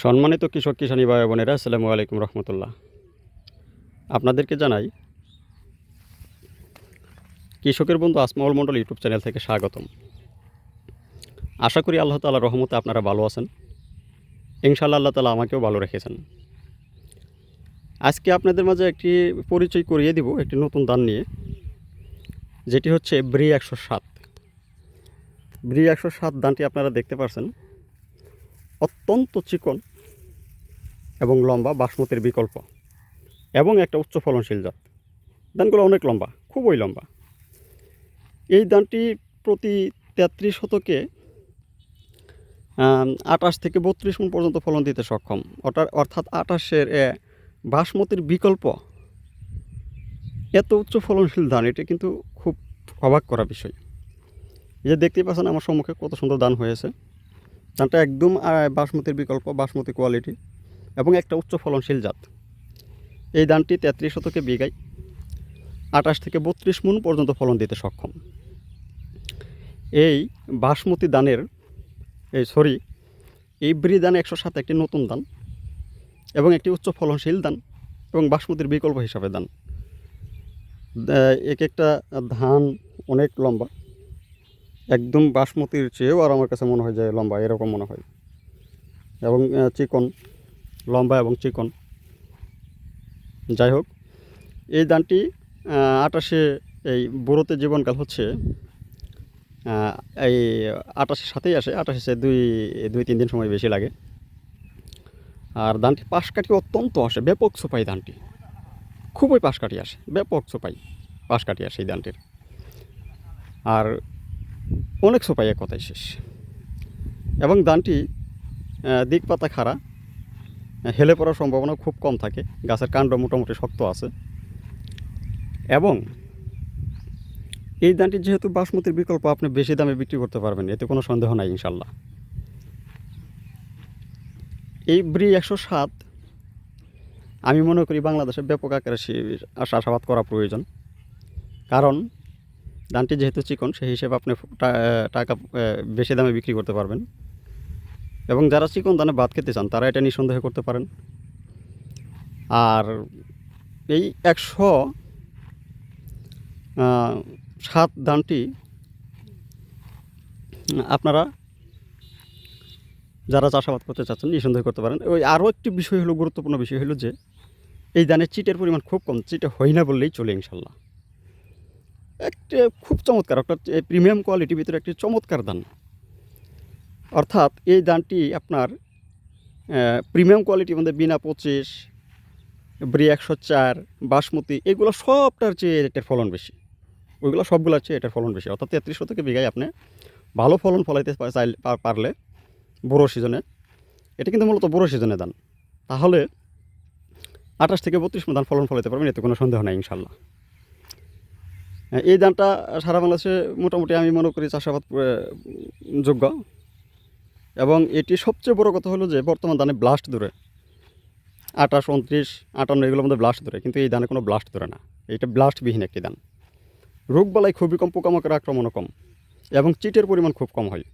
সম্মানিত কৃষক, কিষানী ভাই বোনেরা, আসসালামু আলাইকুম রহমতুল্লাহ। আপনাদেরকে জানাই, কৃষকের বন্ধু আসমাউল মণ্ডল ইউটিউব চ্যানেল থেকে স্বাগতম। আশা করি আল্লাহ তালা রহমতে আপনারা ভালো আছেন। ইনশাআল্লাহ আল্লাহ তালা আমাকেও ভালো রেখেছেন। আজকে আপনাদের মাঝে একটি পরিচয় করিয়ে দিব, একটি নতুন দান নিয়ে। যেটি হচ্ছে ব্রি একশো সাত। ব্রি একশো সাত দানটি আপনারা দেখতে পাচ্ছেন অত্যন্ত চিকন এবং লম্বা বাসমতির বিকল্প এবং একটা উচ্চ ফলনশীল জাত। ধানগুলো অনেক লম্বা, খুবই লম্বা। এই ধানটি প্রতি তেত্রিশ শতকে আটাশ থেকে বত্রিশ মন পর্যন্ত ফলন দিতে সক্ষম। অর্থাৎ অর্থাৎ আটাশের বাসমতির বিকল্প এত উচ্চ ফলনশীল ধান, এটা কিন্তু খুব অবাক করা বিষয়। যে দেখতেই পাচ্ছেন, আমার সম্মুখে কত সুন্দর ধান হয়েছে। ধানটা একদম বাসমতির বিকল্প, বাসমতি কোয়ালিটি এবং একটা উচ্চ ফলনশীল জাত। এই ধানটি তেত্রিশ শতকে বিঘায় আঠাশ থেকে বত্রিশ মন পর্যন্ত ফলন দিতে সক্ষম। এই বাসমতি ধানের, এই সরি এই ব্রি ধান একশো সাত একটি নতুন ধান এবং একটি উচ্চ ফলনশীল ধান এবং বাসমতির বিকল্প হিসাবে ধান। দা- এক একটা ধান অনেক লম্বা। একদম বাসমতির চেয়েও আর আমার কাছে মনে হয় যে লম্বা, এরকম মনে হয়। এবং চিকন, লম্বা এবং চিকন। যাই হোক, এই ধানটি আটাশে এই বুড়োতে জীবনকাল হচ্ছে এই আটাশের সাথেই আসে আটাশে দুই দুই, তিন দিন সময় বেশি লাগে। আর ধানটি পাশ কাটি অত্যন্ত আসে, ব্যাপক সোপাই ধানটি। খুবই পাশ কাটি আসে, ব্যাপক সোপাই পাশ কাটি আসে এই ধানটির। আর অনেক সোপাই এক কথাই শেষ। এবং ধানটি দিক পাতা খাড়া হেলে পড়ার সম্ভাবনা খুব কম থাকে, গাছের কাণ্ড মোটামুটি শক্ত আছে। এবং এই ধানটি যেহেতু বাসমতির বিকল্প, আপনি বেশি দামে বিক্রি করতে পারবেন, এতে কোনো সন্দেহ নাই ইনশাল্লাহ এই ব্রি একশো সাত, আমি মনে করি বাংলাদেশে ব্যাপক আকারে চাষাবাদ করা প্রয়োজন। কারণ ধানটি যেহেতু চিকন, সেই হিসেবে আপনি টাকা বেশি দামে বিক্রি করতে পারবেন। এবং যারা চিকন ধানে ভাত খেতে চান, তারা এটা নিঃসন্দেহে করতে পারেন। আর এই একশো সাত ধানটি আপনারা যারা চাষাবাদ করতে চাচ্ছেন, নিঃসন্দেহে করতে পারেন। ওই আরও একটি বিষয় হলো গুরুত্বপূর্ণ বিষয় হলো যে, এই ধানের চিটের পরিমাণ খুব কম, চিটে হয় না বললেই চলে ইনশাল্লাহ। একটা খুব চমৎকার একটা প্রিমিয়াম কোয়ালিটির ভিতরে একটি চমৎকার ধান। অর্থাৎ এই ধানটি আপনার প্রিমিয়াম কোয়ালিটির মধ্যে বিনা পঁচিশ, ব্রি একশো চার, বাসমতি, এগুলো সবটার চেয়ে এটার ফলন বেশি। ওইগুলো সবগুলোর চেয়ে এটার ফলন বেশি। অর্থাৎ তেত্রিশ থেকে বিঘায় আপনি ভালো ফলন ফলাইতে চাইলে পারলে বড়ো সিজনে। এটা কিন্তু মূলত বড়ো সিজনে দান তাহলে আঠাশ থেকে বত্রিশ ধান ফলন ফলাইতে পারবেন, এতে কোনো সন্দেহ নাই, ইনশাল্লাহ। এই ধানটা সারা বাংলাদেশে মোটামুটি আমি মনে করি চাষাবাদ যোগ্য। এবং এটি সবচেয়ে বড় কথা হলো যে বর্তমান ধানে ব্লাস্ট ধরে। আঠাশ, উনত্রিশ, আটান্ন এগুলোর মধ্যে ব্লাস্ট ধরে, কিন্তু এই ধানে কোনো ব্লাস্ট ধরে না। এটা ব্লাস্টবিহীন একটি ধান। রোগবালাই খুবই কম পোকামাকড় আক্রমণও কম, এবং চিটের পরিমাণ খুব কম হয়।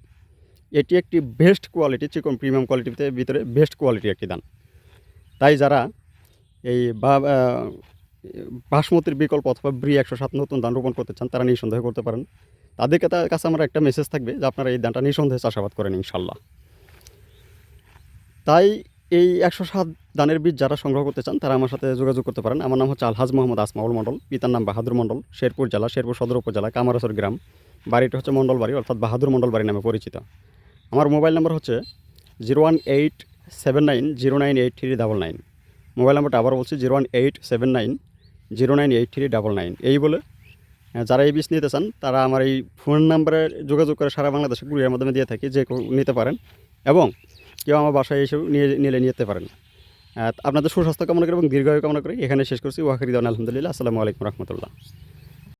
এটি একটি বেস্ট কোয়ালিটি চিকন প্রিমিয়াম কোয়ালিটিতে ভিতরে বেস্ট কোয়ালিটির একটি ধান। তাই যারা এই বা বাসমতির বিকল্প অথবা ব্রি একশো সাত নতুন ধান রোপণ করতে চান, তারা নিঃসন্দেহ করতে পারেন। তাদেরকে তার কাছে আমার একটা মেসেজ থাকবে যে আপনারা এই ধানটা নিঃসন্দেহে চাষাবাদ করেন ইনশাল্লাহ। তাই এই একশো সাত ধানের বীজ যারা সংগ্রহ করতে চান, তারা আমার সাথে যোগাযোগ করতে পারেন। আমার নাম হচ্ছে আলহাজ মোহাম্মদ আসমাউল মণ্ডল। পিতার নাম বাহাদুর মণ্ডল, শেরপুর জেলা, শেরপুর সদর উপজেলা, কামারাসর গ্রাম। বাড়িটা হচ্ছে মণ্ডল বাড়ি অর্থাৎ বাহাদুর মণ্ডল বাড়ি নামে পরিচিত। আমার মোবাইল নাম্বার হচ্ছে zero one eight seven nine zero nine eight three double nine. Mobile নাম্বারটা আবার বলছি, zero one eight seven nine zero nine eight three double nine. এই বলে যারা এই বীজ নিতে চান, তারা আমার এই ফোন নাম্বারে যোগাযোগ করে সারা বাংলাদেশে কুরিয়ার মাধ্যমে দিয়ে থাকি, যে নিতে পারেন, এবং কেউ আমার বাসায় এসে নিয়ে, নিলে নিতে পারেন। আপনাদের সুস্বাস্থ্য কামনা করি এবং দীর্ঘায়ু কামনা করি। এখানে শেষ করছি। ওয়াকিদান আলহামদুলিল্লাহ। আসসালামু আলাইকুম রহমতুল্লাহ।